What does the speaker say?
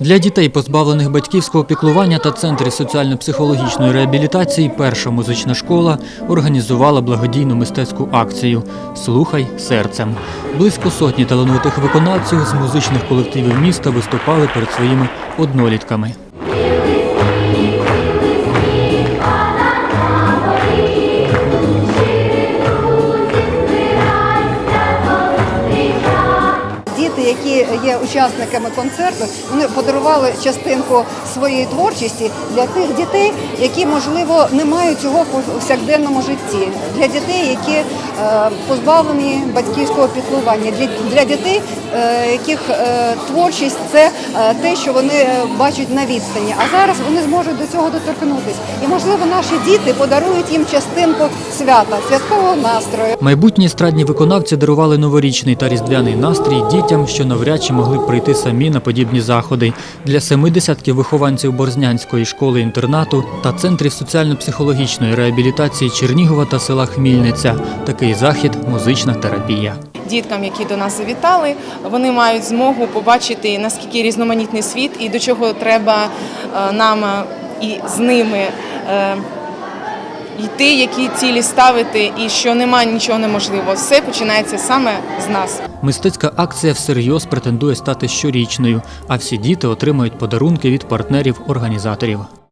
Для дітей, позбавлених батьківського піклування та центрів соціально-психологічної реабілітації, перша музична школа організувала благодійну мистецьку акцію Слухай серцем. Близько сотні талановитих виконавців з музичних колективів міста виступали перед своїми однолітками. Які є учасниками концерту, вони подарували частинку своєї творчості для тих дітей, які можливо не мають цього в повсякденному житті, для дітей, які е, позбавлені батьківського піклування, для, дітей, е, яких е, творчість це те, що вони бачать на відстані. А зараз вони зможуть до цього доторкнутися. І можливо, наші діти подарують їм частинку свята, святкового настрою. Майбутні естрадні виконавці дарували новорічний та різдвяний настрій дітям, що навряд чи могли б прийти самі на подібні заходи. Для семи десятків вихованців Борзнянської школи-інтернату та центрів соціально-психологічної реабілітації Чернігова та села Хмільниця такий захід музична терапія. діткам, які до нас завітали, вони мають змогу побачити наскільки різноманітний світ і до чого треба е, нам е, і з ними е, йти, які цілі ставити, і що немає нічого неможливого. Все починається саме з нас. Мистецька акція всерйоз претендує стати щорічною, а всі діти отримають подарунки від партнерів-організаторів.